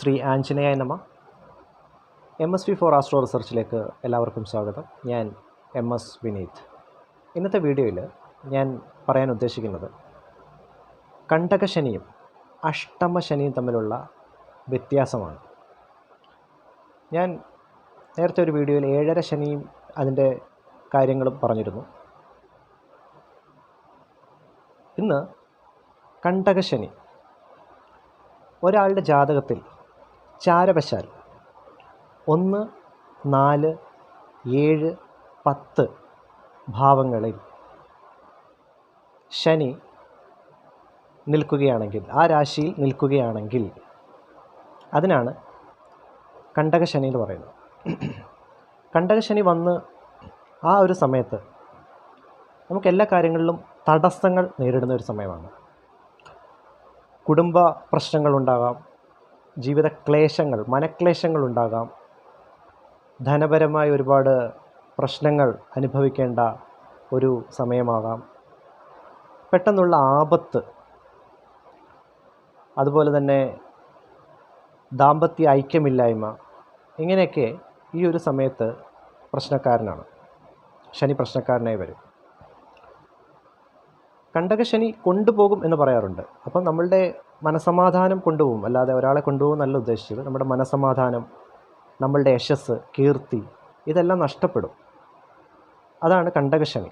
ശ്രീ ആഞ്ജനേയ നമ. M S V four astro റിസർച്ചിലേക്ക് എല്ലാവർക്കും സ്വാഗതം. ഞാൻ എം എസ് വിനീത്. ഇന്നത്തെ വീഡിയോയിൽ ഞാൻ പറയാൻ ഉദ്ദേശിക്കുന്നത് കണ്ടകശനിയും അഷ്ടമശനിയും തമ്മിലുള്ള വ്യത്യാസമാണ്. ഞാൻ നേരത്തെ ഒരു വീഡിയോയിൽ ഏഴര ശനിയും അതിന്റെ കാര്യങ്ങളും പറഞ്ഞിരുന്നു. ഇന്ന് കണ്ടകശനി ഒരാളുടെ ജാതകത്തിൽ ചാരവശാൽ. ഒന്ന് നാല് ഏഴ് പത്ത് ഭാവങ്ങളിൽ ശനി നിൽക്കുകയാണെങ്കിൽ ആ രാശിയിൽ നിൽക്കുകയാണെങ്കിൽ അതിനാണ് കണ്ടകശനി എന്ന് പറയുന്നത്. കണ്ടകശനി വന്ന് ആ ഒരു സമയത്ത് നമുക്ക് എല്ലാ കാര്യങ്ങളിലും തടസ്സങ്ങൾ നേരിടുന്ന ഒരു സമയമാണ്. കുടുംബ പ്രശ്നങ്ങളുണ്ടാകാം ജീവിത ക്ലേശങ്ങൾ മനക്ലേശങ്ങൾ ഉണ്ടാകാം ധനപരമായ ഒരുപാട് പ്രശ്നങ്ങൾ അനുഭവിക്കേണ്ട ഒരു സമയമാകാം. പെട്ടെന്നുള്ള ആപത്ത് അതുപോലെ തന്നെ ദാമ്പത്യ ഐക്യമില്ലായ്മ ഇങ്ങനെയൊക്കെ ഈ ഒരു സമയത്ത് പ്രശ്നക്കാരനാണ്. ശനി പ്രശ്നക്കാരനായി വരും. കണ്ടകശനി കൊണ്ടുപോകും എന്ന് പറയാറുണ്ട്. അപ്പം നമ്മളുടെ മനസമാധാനം കൊണ്ടുപോകും. അല്ലാതെ ഒരാളെ കൊണ്ടുപോകും നല്ല ഉദ്ദേശിച്ചത്. നമ്മുടെ മനസമാധാനം നമ്മളുടെ യശസ് കീർത്തി ഇതെല്ലാം നഷ്ടപ്പെടും. അതാണ് കണ്ടകശനി.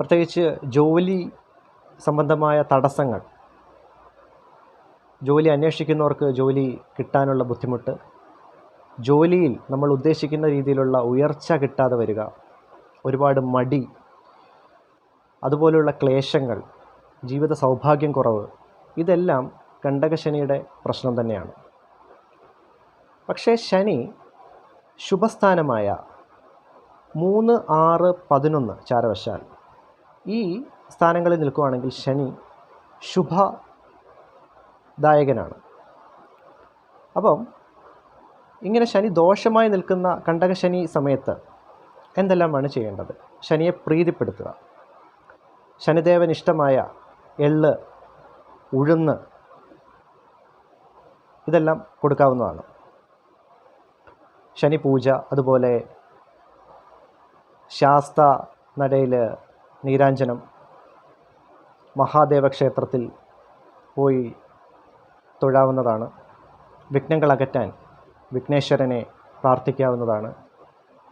പ്രത്യേകിച്ച് ജോലി സംബന്ധമായ തടസ്സങ്ങൾ. ജോലി അന്വേഷിക്കുന്നവർക്ക് ജോലി കിട്ടാനുള്ള ബുദ്ധിമുട്ട്. ജോലിയിൽ നമ്മൾ ഉദ്ദേശിക്കുന്ന രീതിയിലുള്ള ഉയർച്ച കിട്ടാതെ വരിക. ഒരുപാട് മടി. അതുപോലുള്ള ക്ലേശങ്ങൾ. ജീവിത സൗഭാഗ്യം കുറവ്. ഇതെല്ലാം കണ്ടകശനിയുടെ പ്രശ്നം തന്നെയാണ്. പക്ഷേ ശനി ശുഭസ്ഥാനമായ മൂന്ന് ആറ് പതിനൊന്ന് ചാരവശാൽ ഈ സ്ഥാനങ്ങളിൽ നിൽക്കുകയാണെങ്കിൽ ശനി ശുഭദായകനാണ്. അപ്പം ഇങ്ങനെ ശനി ദോഷമായി നിൽക്കുന്ന കണ്ടകശനി സമയത്ത് എന്തെല്ലാമാണ് ചെയ്യേണ്ടത്? ശനിയെ പ്രീതിപ്പെടുത്തുക. ശനിദേവൻ ഇഷ്ടമായ എള്ള് ഉഴുന്ന് ഇതെല്ലാം കൊടുക്കാവുന്നതാണ്. ശനി പൂജ അതുപോലെ ശാസ്ത നടയിൽ നീരാഞ്ജനം മഹാദേവ ക്ഷേത്രത്തിൽ പോയി തൊഴാവുന്നതാണ്. വിഘ്നങ്ങൾ അകറ്റാൻ വിഘ്നേശ്വരനെ പ്രാർത്ഥിക്കാവുന്നതാണ്.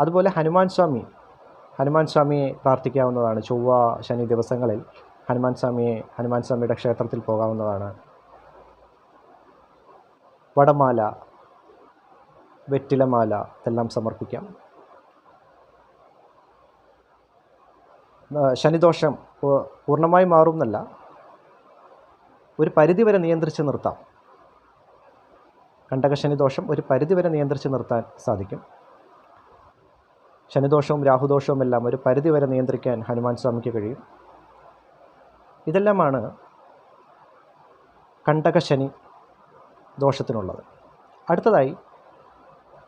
അതുപോലെ ഹനുമാൻ സ്വാമി ഹനുമാൻ സ്വാമിയെ പ്രാർത്ഥിക്കാവുന്നതാണ് ചൊവ്വ ശനി ദിവസങ്ങളിൽ. ഹനുമാൻ സ്വാമിയെ ഹനുമാൻ സ്വാമിയുടെ ക്ഷേത്രത്തിൽ പോകാവുന്നതാണ്. വടമാല വെറ്റിലമാല ഇതെല്ലാം സമർപ്പിക്കാം. ശനിദോഷം പൂർണമായി മാറും എന്നല്ല ഒരു പരിധിവരെ നിയന്ത്രിച്ച് നിർത്താം. കണ്ടകശനി ദോഷം ഒരു പരിധിവരെ നിയന്ത്രിച്ച് നിർത്താൻ സാധിക്കും. ശനിദോഷവും രാഹുദോഷവും എല്ലാം ഒരു പരിധിവരെ നിയന്ത്രിക്കാൻ ഹനുമാൻ സ്വാമിക്ക് കഴിയും. ഇതെല്ലാമാണ് കണ്ടകശനി ദോഷത്തിനുള്ളത്. അടുത്തതായി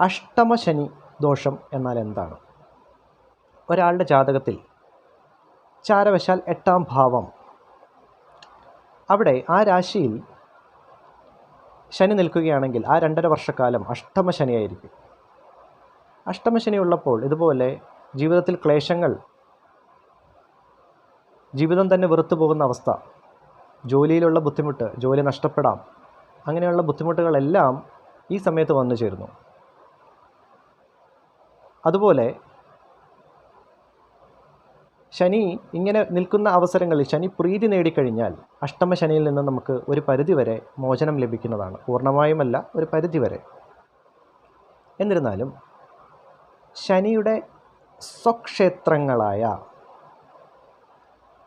അഷ്ടമശനി ദോഷം എന്നാൽ എന്താണ്? ഒരാളുടെ ജാതകത്തിൽ ചാരവശാൽ എട്ടാം ഭാവം. അവിടെ ആ രാശിയിൽ ശനി നിൽക്കുകയാണെങ്കിൽ ആ രണ്ടര വർഷക്കാലം അഷ്ടമശനിയായിരിക്കും. അഷ്ടമശനി ഉള്ളപ്പോൾ ഇതുപോലെ ജീവിതത്തിൽ ക്ലേശങ്ങൾ ജീവിതം തന്നെ വെറുത്തു പോകുന്ന അവസ്ഥ. ജോലിയിലുള്ള ബുദ്ധിമുട്ട് ജോലി നഷ്ടപ്പെടാം അങ്ങനെയുള്ള ബുദ്ധിമുട്ടുകളെല്ലാം ഈ സമയത്ത് വന്നു ചേരുന്നു. അതുപോലെ ശനി ഇങ്ങനെ നിൽക്കുന്ന അവസരങ്ങളിൽ ശനി പ്രീതി നേടിക്കഴിഞ്ഞാൽ അഷ്ടമ ശനിയിൽ നിന്ന് നമുക്ക് ഒരു പരിധിവരെ മോചനം ലഭിക്കുന്നതാണ്. പൂർണമായുമല്ല ഒരു പരിധിവരെ എന്നിരുന്നാലും ശനിയുടെ സ്വക്ഷേത്രങ്ങളായ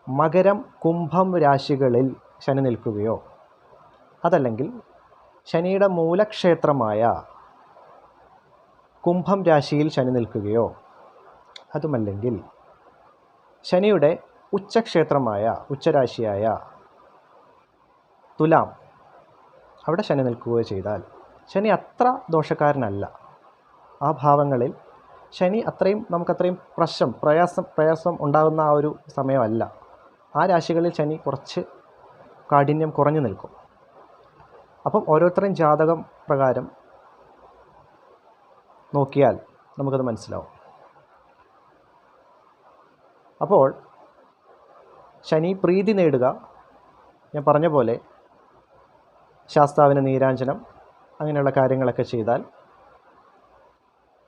മകരം കുംഭം രാശികളിൽ ശനി നിൽക്കുകയോ? അതല്ലെങ്കിൽ ശനിയുടെ മൂലക്ഷേത്രമായ കുംഭം രാശിയിൽ ശനി നിൽക്കുകയോ? അതുമല്ലെങ്കിൽ ശനിയുടെ ഉച്ചക്ഷേത്രമായ ഉച്ചരാശിയായ തുലാം അവിടെ ശനി നിൽക്കുകയോ ചെയ്താൽ ശനി അത്ര ദോഷക്കാരനല്ല. ആ ഭാവങ്ങളിൽ ശനി അത്രയും നമുക്കത്രയും പ്രശ്നം പ്രയാസം പ്രയാസം ഉണ്ടാകുന്ന ആ ഒരു സമയമല്ല. ആ രാശികളിൽ ശനി കുറച്ച് കാഠിന്യം കുറഞ്ഞു നിൽക്കും. അപ്പം ഓരോരുത്തരെയും ജാതകം പ്രകാരം നോക്കിയാൽ നമുക്കത് മനസ്സിലാവും. അപ്പോൾ ശനി പ്രീതി നേടുക. ഞാൻ പറഞ്ഞ പോലെ ശാസ്താവിന് നീരാഞ്ജനം അങ്ങനെയുള്ള കാര്യങ്ങളൊക്കെ ചെയ്താൽ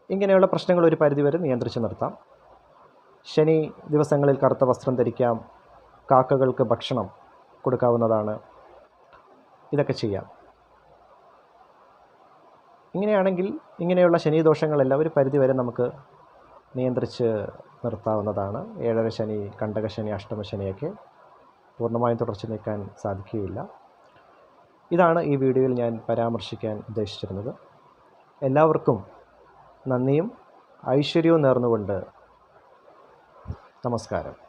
ഇങ്ങനെയുള്ള പ്രശ്നങ്ങൾ ഒരു പരിധിവരെ നിയന്ത്രിച്ച് നിർത്താം. ശനി ദിവസങ്ങളിൽ കറുത്ത വസ്ത്രം ധരിക്കാം കാക്കകൾക്ക് ഭക്ഷണം കൊടുക്കാവുന്നതാണ്. ഇതൊക്കെ ചെയ്യാം. ഇങ്ങനെയാണെങ്കിൽ ഇങ്ങനെയുള്ള ശനിദോഷങ്ങളെല്ലാം ഒരു പരിധിവരെ നമുക്ക് നിയന്ത്രിച്ച് നിർത്താവുന്നതാണ്. ഏഴര ശനി കണ്ടക ശനി അഷ്ടമ ശനിയൊക്കെ പൂർണമായും തുടർച്ച നീക്കാൻ സാധിക്കുകയില്ല. ഇതാണ് ഈ വീഡിയോയിൽ ഞാൻ പരാമർശിക്കാൻ ഉദ്ദേശിച്ചിരുന്നത്. എല്ലാവർക്കും നന്ദിയും ഐശ്വര്യവും നേർന്നുകൊണ്ട് നമസ്കാരം.